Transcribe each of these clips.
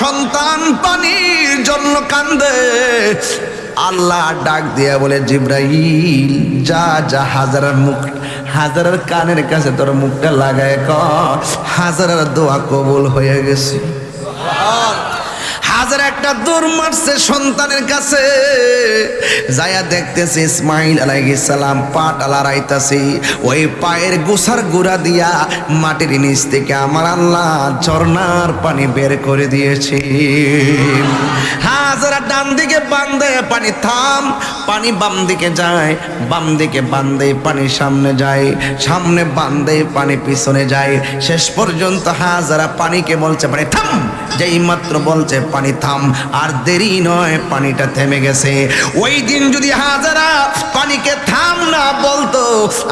সন্তান পানির জন্য কান্দে। আল্লাহ ডাক দিয়া বলে জিব্রাহিল যা যা, হাজারের মুখ, হাজারের কানের কাছে তোর মুখটা লাগায় ক হাজারের দোয়া কবুল হয়ে গেছে। হাজার একটা দৌড় মারছে সন্তানের কাছে। যায়া দেখতেছে ইসমাইল আলাইহিস সালাম পাট আলারাইতাছে ওই পায়ের গোসার গুড়া দিয়া মাটির নিচ থেকে আমার আল্লাহ ঝর্ণার পানি বের করে দিয়েছে। হাজারা ডান দিকে বান্ধে পানি থাম। পানি বাম দিকে যায়, বাম দিকে বান্ধে পানি সামনে যায়। সামনে বান্ধে পানি পিছনে যায়। শেষ পর্যন্ত হাজারা পানিকে বলছে, পানি থাম। যেই মাত্র বলছে, পানি থাম, আর দেরি নয়, পানিটা থেমে গেছে। ওই দিন যদি হাজারা পানিকে থাম না বলতো,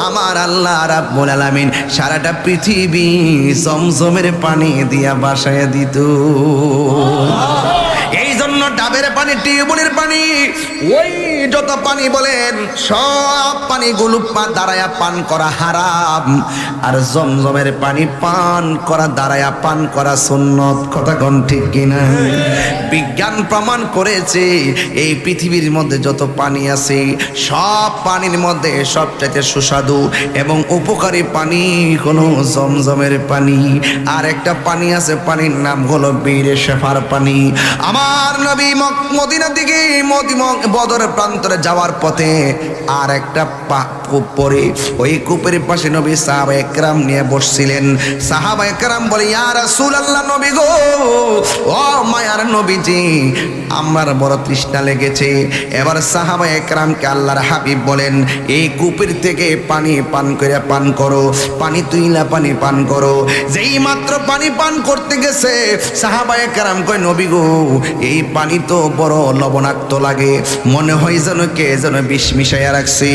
আমার আল্লাহ রাব্বুল আলামিন সারাটা পৃথিবী জমজমের পানি দিয়া বাসায় দিত। ডাবের পানি টিউবওয়েলের পানি। ওই যত পানি বলেন, সব পানিগুলো পা দাঁড়ায়া পান করা হারাম। আর জমজমের পানি পান করা, দাঁড়ায়া পান করা সুন্নত। কথা কোন ঠিক কিনা বিজ্ঞান প্রমাণ করেছে, এই পৃথিবীর মধ্যে যত পানি আছে, সব পানির মধ্যে সবচাইতে সুস্বাদু এবং উপকারী পানি হলো জমজমের পানি। আর একটা পানি আছে, পানির নাম হলো বীরে শেফার পানি। আমার নবী মদিনার দিকে বদরের প্রান্তরে যাওয়ার পথে আর একটা পা- কূপ পরে ওই কূপের পাশে নবী সাহাবা একরাম নিয়ে বসছিলেন। সাহাবা একরাম বলে, ইয়া রাসূলুল্লাহ নবী গো, ও মায়ার নবীজি, আমার বড় তৃষ্ণা লেগেছে। এবার সাহাবা একরামকে আল্লাহর হাবিব বলেন, এই কূপের থেকে পানি পান করে পান করো, পানি তুইলা পানি পান করো। যেই মাত্র পানি পান করতে গেছে সাহাবা একরাম কয়, নবী গো, এই পানি তো বড় লবণাক্ত লাগে। মনে হয় যেন কে যেন বিষ মিশাইয়া রাখছে।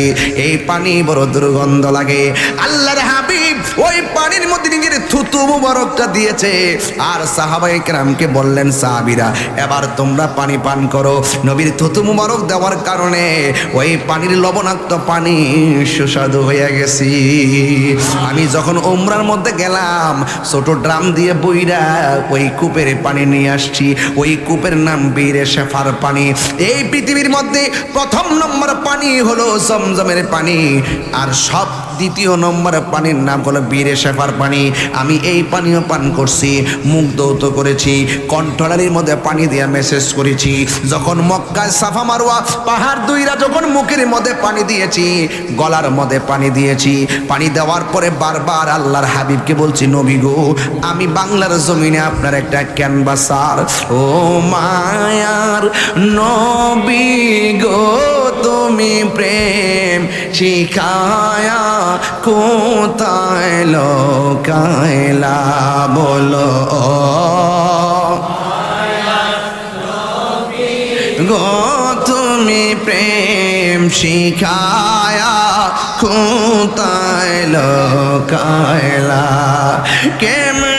এই পানি বড় দুর্গন্ধ লাগে। আল্লাহর হাবিব ওই পানির মধ্যে নিজের থুতু মুবারকটা দিয়েছে। আর সাহাবাই কেরামকে বললেন, সাহাবিরা, এবার তোমরা পানি পান করো। নবীর থুতু মুবারক দেওয়ার কারণে ওই পানির লবণাক্ত পানি সুস্বাদু হয়ে গেছি। আমি যখন উমরার মধ্যে গেলাম, ছোট ড্রাম দিয়ে বইরা ওই কূপের পানি নিয়ে আসছি। ওই কূপের নাম বীরে শেফার পানি। এই পৃথিবীর মধ্যে প্রথম নম্বর পানি হলো জমজমের পানি। আর সব দ্বিতীয় নম্বরে পানির নাম হলো বীরে শেফার পানি। আমি এই পানীয় পান করছি মুখ দৌত করেছি কণ্ঠলারির মধ্যে পানি দিয়ে মেসেজ করেছি। যখন মক্কায় সাফা মারোয়া, পাহাড় দুইরা যখন মুখের মধ্যে পানি দিয়েছি, গলার মধ্যে পানি দিয়েছি, পানি দেওয়ার পরে বারবার আল্লাহর হাবিবকে বলছি, নবী গো, আমি বাংলার জমিনে আপনার একটা ক্যানভাসার ও মায়ার নবী গো। তুমি প্রেম শিখায়া কোথায় লোকায়লা বলো? গো তুমি প্রেম শিখায়া কোথায় লোকায়লা কেমনে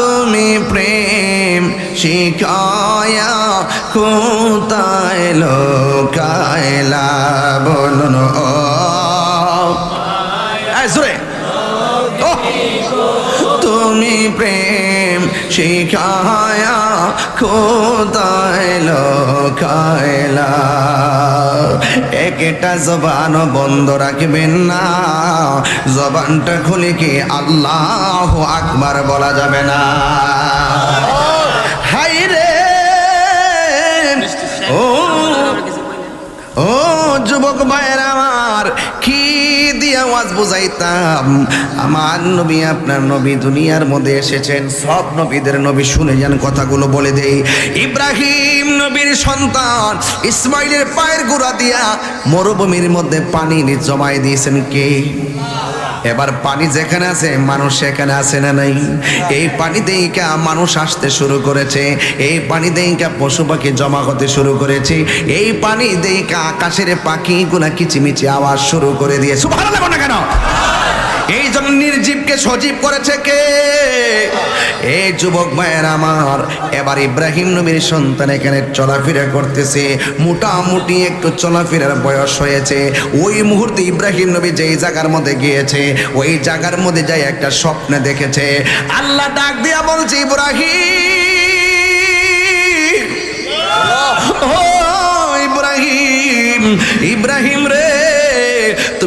তুমি প্রেম শিখায়া কোথায় লোকায়লা বলুন ও। তুমি প্রেম শিখায়া একটা জবান বন্ধ রাখবেন না। জবানটা খুলে কি আল্লাহ আকবার বলা যাবে না? হাই রে ও ও যুবক ভাইয়ের আমার, কি দিয়ে আওয়াজ বুঝাইতাম। আমার নবী আপনার নবী দুনিয়ার মধ্যে এসেছেন। সব নবীদের নবী শুনে যান কথাগুলো বলে দেই। ইব্রাহিম নবীর সন্তান ইসমাইলের পায়ের গোড়া দিয়া মরুভূমির মধ্যে পানি জমাই দিয়েছেন কে? এবার পানি যেখানে আছে, মানুষ সেখানে আছে না নাই? এই পানি দেইকা মানুষ আসতে শুরু করেছে। এই পানি দেইকা পশু পাখি জমা হতে শুরু করেছে। এই পানি দেইকা আকাশের পাখিগুলা কিচিমিচি আওয়াজ শুরু করে দিয়ে। সুবহানাল্লাহ বলো না এই জন্য নির্জীব মৃতকে সজীব করেছে কে? এই যুবক মায়ের আমার। এবার ইব্রাহিম নবীর সন্তান এখানে চলাফেরা করতেছে। মোটামুটি একটু চলাফেরার বয়স হয়েছে। ওই মুহূর্তে ইব্রাহিম নবী যেই জায়গার মধ্যে গিয়েছে, ওই জায়গার মধ্যে যাই একটা স্বপ্নে দেখেছে। আল্লাহ ডাক দিয়া বলছে, ইব্রাহিম! ও, ইব্রাহিম! ইব্রাহিম রে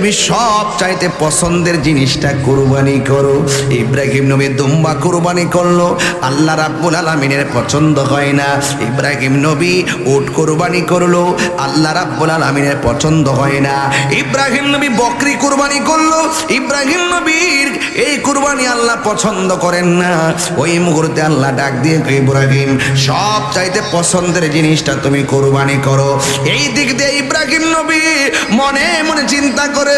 তুমি সব চাইতে পছন্দের জিনিসটা কোরবানি করো। ইব্রাহিম নবী দুম্বা কোরবানি করল। আল্লাহ রাব্বুল আলামিনের পছন্দ হয় না। ইব্রাহিম নবী উট কোরবানি করল। আল্লাহ রাব্বুল আলামিনের পছন্দ হয় না। ইব্রাহিম নবী বকরি কোরবানি করল। ইব্রাহিম নবীর এই কোরবানি আল্লাহ পছন্দ করেন না। ওই মুহূর্তে আল্লাহ ডাক দিয়ে ইব্রাহিম, সব চাইতে পছন্দের জিনিসটা তুমি কোরবানি করো। এই দিক দিয়ে ইব্রাহিম নবী মনে মনে চিন্তা করে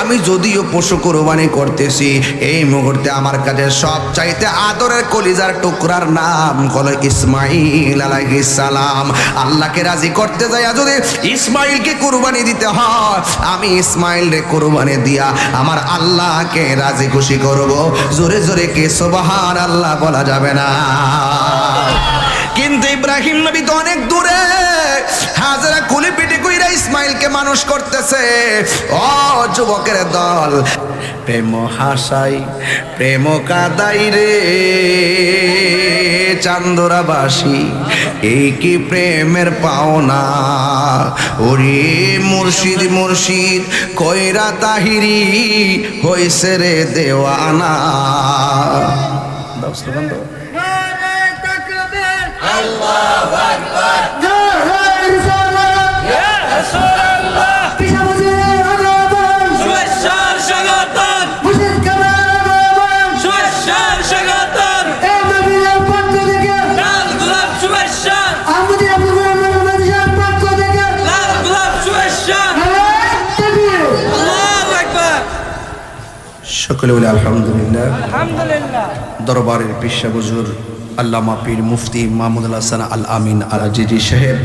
আমি যদিও পশু কোরবানি করতেছি, এই মুহূর্তে আমার কাছে সব চাইতে আদরের কলিজার টুকরার নাম হলো ইসমাইল আলাইহিস সালাম। আল্লাহকে রাজি করতে যাই যদি ইসমাইলকে কোরবানি দিতে হয়, আমি ইসমাইল রে কোরবানি দিয়া আমার আল্লাহকে রাজি খুশি করব। জোরে জোরে কে সোবাহান আল্লাহ বলা যাবে না। কিন্তু ইব্রাহিম নবী তো অনেক দূরে। হাজারা কুলি পিটি ইসমাইলকে মানুষ করতেছে। ও যুবকের দল প্রেম হাসাই প্রেম কাদাই রে। চান্দরাবাসী এই কি প্রেমের পাওনা? ওরে মুর্শিদ মুর্শিদ কইরা তাহিরি হইছে রে দেওয়ানা। দাও স্লোগান দাও। আল্লাহু আকবার। সকলে বলে আলহামদুলিল্লাহ। দরবারের পিসা বুজুর আল্লামা পীর মুফতি মাহমুদুল হাসান আল আমিন আল আজিজি সাহেব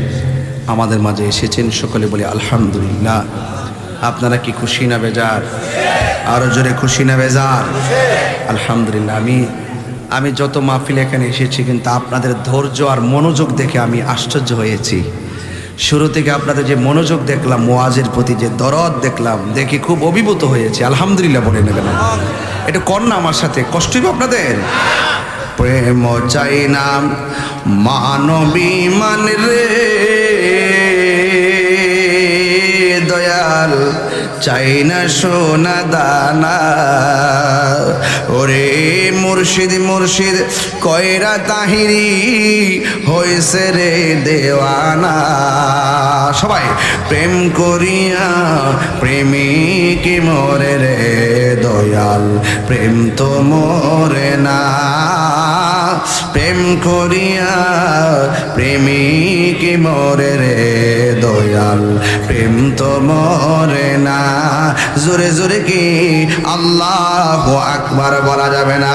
আমাদের মাঝে এসেছেন সকলে বলে আলহামদুলিল্লাহ। আপনারা কি খুশি না বেজার? আরও জোরে খুশি না বেজার? আলহামদুলিল্লাহ, আমি আমি যত মাহফিল এখানে এসেছি, কিন্তু আপনাদের ধৈর্য আর মনোযোগ দেখে আমি আশ্চর্য হয়েছি। শুরু থেকে আপনাদের যে মনোযোগ দেখলাম মোয়াজের প্রতি যে দরদ দেখলাম, দেখে খুব অভিভূত হয়েছে। আলহামদুলিল্লাহ বলে নেবেন এটা না আমার সাথে? কষ্টই আপনাদের? প্রেম চাই না, মানবী মান রে চাই না সোনা দানা। ওরে মুর্শিদ মুর্শিদ, কয়রা তাহিরি হয়েছে রে দেওয়ানা। সবাই, প্রেম করিয়া প্রেমিক মরে রে দয়াল, প্রেম তো মরে না। প্রেম করিয়া প্রেমিক মরে রে দয়াল। প্রেম তো মরে না। জোরে জোরে কি? আল্লাহ আকবার বলা যাবে না।